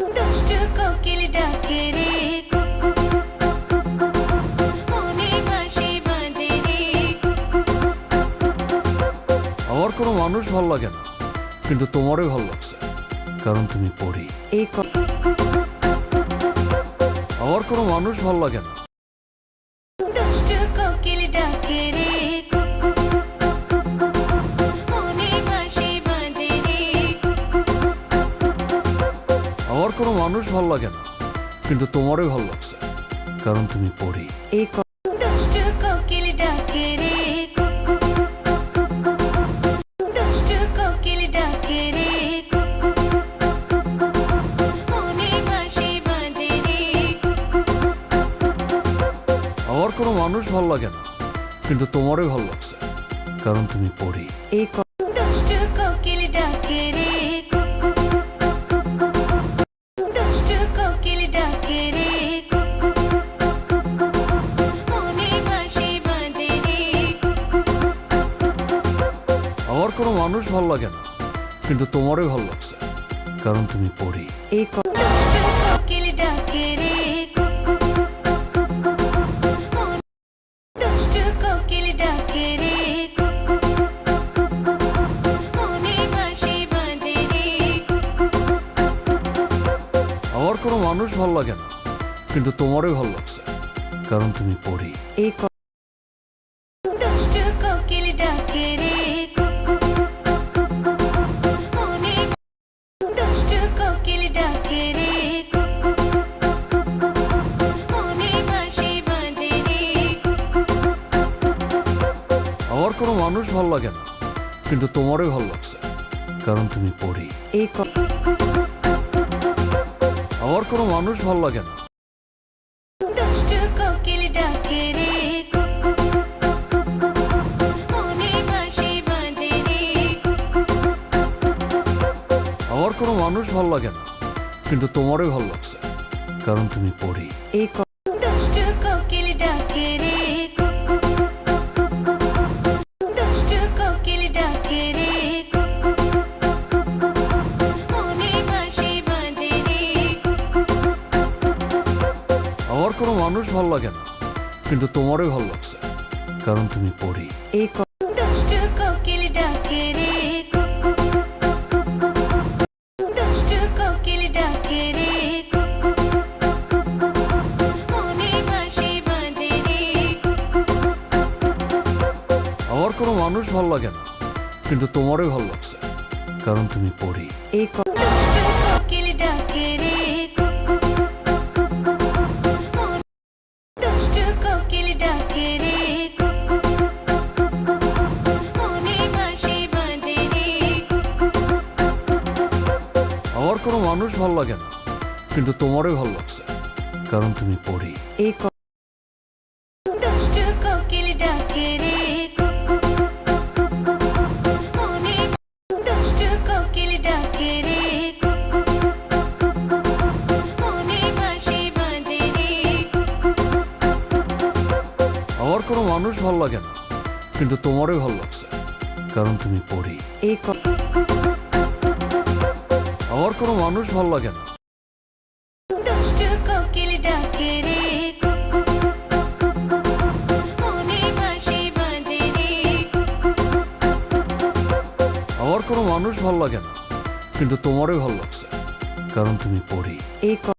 দুষ্টু কোকিল ডাকে রে কুকু কুকু কুকু মনে বাঁশি বাজে রে কুকু আমার কোনো মানুষ ভালো লাগে না কিন্তু তোমারই ভালো লাগছে কারণ তুমি পড়ি এই আমার কোনো মানুষ ভালো লাগে না দুষ্টু কোকিল ডাকে মানুষ ভালো লাগে না কিন্তু তোমারই ভালো লাগছে কারণ তুমি পড়ি এই ক- কোকিল ডাকে রে কুকু কুকু কুকু দুষ্টু কোকিল ডাকে রে কুকু কুকু মনে বাঁশি বাজে রে কুকু আমার কোনো মানুষ ভালো লাগে না কিন্তু তোমারই ভালো লাগছে কারণ তুমি পড়ি এই কিন্তু তোমারই ভালো লাগছে। কারণ তুমি পড়ি এই ক- আমার কোনো মানুষ ভালো লাগে না কিন্তু তোমারই ভালো লাগছে। কারণ তুমি পড়ি এই ক- কোনো মানুষ ভালো লাগে না কিন্তু তোমারই ভালো লাগছে কারণ তুমি পড়ি এই আমার কোনো মানুষ ভালো লাগে না মনে আমার কোনো মানুষ ভালো লাগে না কিন্তু তোমারই ভালো লাগছে কারণ তুমি পড়ি এই মানুষ ভালো লাগে না কিন্তু তোমারই ভালো লাগছে কারণ তুমি পড়ি এই ক- কোকিল ডাকে রে কুকু কোকিল ডাকে রে কুকু মনে বাঁশি বাজে রে কুকু আমার কোনো মানুষ ভালো লাগে না কিন্তু তোমারই ভালো লাগছে কারণ তুমি পড়ি এই কোকিল ডাকে রে কুকু মনে বাঁশি বাজে রে কুকু আমার কোনো মানুষ ভালো লাগে না কিন্তু তোমারই ভালো লাগছে কারণ তুমি পড়ি এই কিন্তু তোমারই ভালো লাগছে কারণ তুমি পড়ি এই আমার কোনো মানুষ ভালো লাগে না দুষ্টু কোকিল ডাকে রে কুকু মনে বাঁশি বাজে রে কুকু আমার কোনো মানুষ ভালো লাগে না কিন্তু তোমারই ভালো লাগছে কারণ তুমি পড়ি এই ক-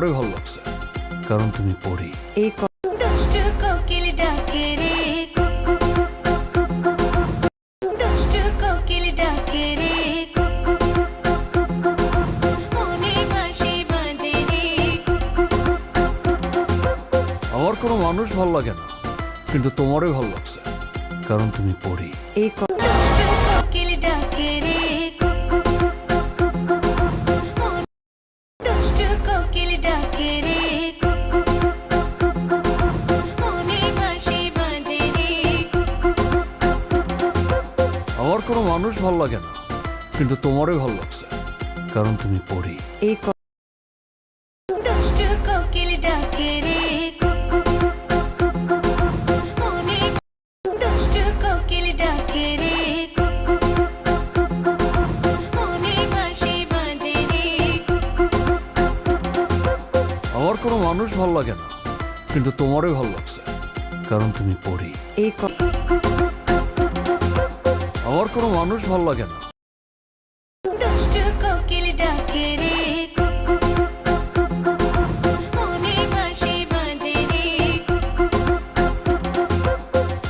তোমারই ভালো লাগছে কারণ তুমি পড়ি এই ক- দুষ্টু কোকিল ডাকে রে কুকু দুষ্টু কোকিল ডাকে রে কুকু মনে বাঁশি বাজে রে কুকু আমার কোনো মানুষ ভালো লাগে না কিন্তু তোমারই ভালো লাগছে কারণ তুমি পড়ি এই ক- আমার কোনো মানুষ ভালো লাগে না কিন্তু তোমারই ভালো লাগছে কারণ তুমি পড়ি এই মনে মনে আমার কোনো মানুষ ভালো লাগে না কিন্তু তোমারই ভালো লাগছে কারণ তুমি পড়ি এই আমার কোনো মানুষ ভালো লাগে না দুষ্টু কোকিল ডাকে রে কুকু কুকু মনে বাঁশি বাজে রে কুকু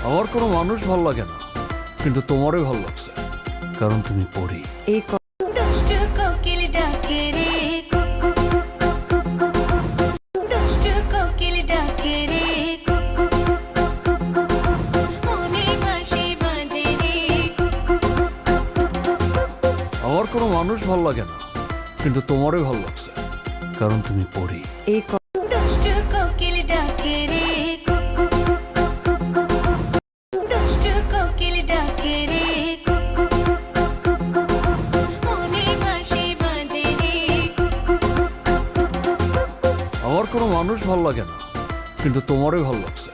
আমার কোনো মানুষ ভালো লাগে না কিন্তু তোমারই ভালো লাগছে কারণ তুমি পড়ি এই মানুষ ভালো লাগে না কিন্তু তোমারই ভালো লাগছে কারণ তুমি পড়ি এই ক- কোকিল ডাকে রে কুকু কোকিল ডাকে রে কুকু মনে বাঁশি বাজে রে কুকু আমার কোনো মানুষ ভালো লাগে না কিন্তু তোমারই ভালো লাগছে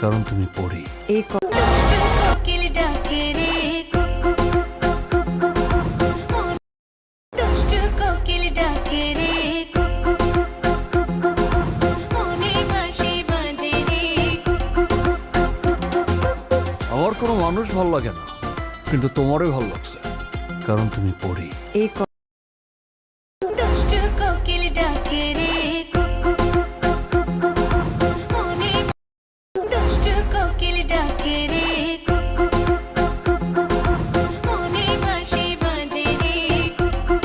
কারণ তুমি পড়ি এই ক- দুষ্টু লাগে না কিন্তু তোমারই ভালো লাগছে কারণ তুমি পড়ি এই ক- কোকিল ডাকে রে কুকু মনে দুষ্টু কোকিল ডাকে রে কুকু মনে বাঁশি বাজে রে কুকু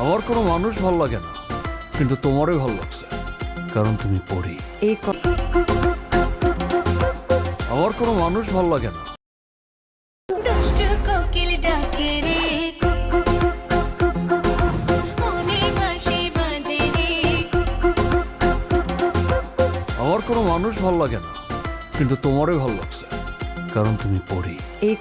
আমার কোনো মানুষ ভালো লাগে না কিন্তু তোমারই ভালো লাগছে কারণ তুমি পড়ি এই ক- আমার কোনো মানুষ ভালো লাগে না দুষ্টু কোকিল ডাকে রে কুকু মনে বাঁশি বাজে রে কুকু আমার কোনো মানুষ ভালো লাগে না কিন্তু তোমারই ভালো লাগছে কারণ তুমি পড়ি এই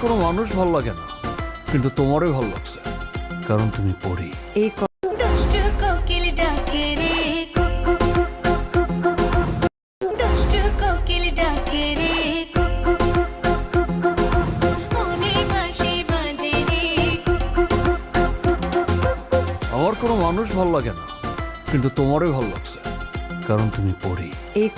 কোনো মানুষ ভালো লাগে না কিন্তু তোমারই ভালো লাগছে কারণ তুমি পড়ি এই ক- কোকিল ডাকে রে কুকু কোকিল ডাকে রে কুকু মনে বাঁশি বাজে রে কুকু আমার কোনো মানুষ ভালো লাগে না কিন্তু তোমারই ভালো লাগছে কারণ তুমি পড়ি এই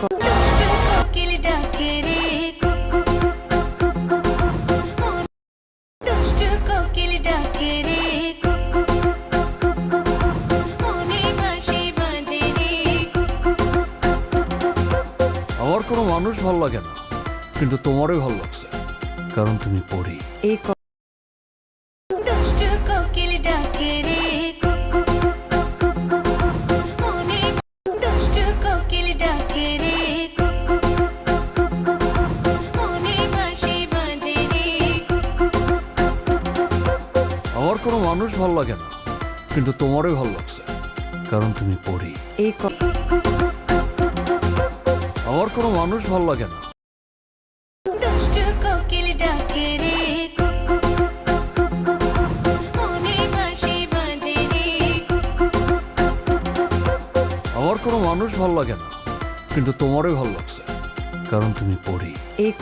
কোনো মানুষ ভালো লাগে না কিন্তু তোমারই ভালো লাগছে কারণ তুমি পড়ি এই ক- কোকিল ডাকে রে কুকু মনে দুষ্টু কোকিল ডাকে রে কুকু মনে বাঁশি বাজে রে কুকু আমার কোনো মানুষ ভালো লাগে না কিন্তু তোমারই ভালো লাগছে কারণ তুমি পড়ি এই আমার কোনো মানুষ ভালো লাগে না দুষ্টু কোকিল ডাকে রে মনে আমার কোনো মানুষ ভালো লাগে না কিন্তু তোমারই ভালো লাগছে কারণ তুমি পড়ি এই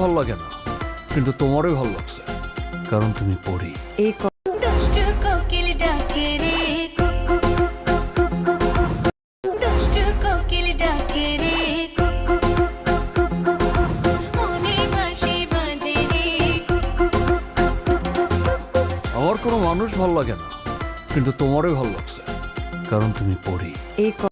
ভালো লাগে না কিন্তু তোমারই ভালো লাগছে কারণ তুমি পড়ি এই ক- দুষ্টু কোকিল ডাকে রে কুকু দুষ্টু কোকিল ডাকে রে কুকু মনে বাঁশি বাজে রে কুকু আমার কোনো মানুষ ভালো লাগে না কিন্তু তোমারই ভালো লাগছে কারণ তুমি পড়ি এই ক-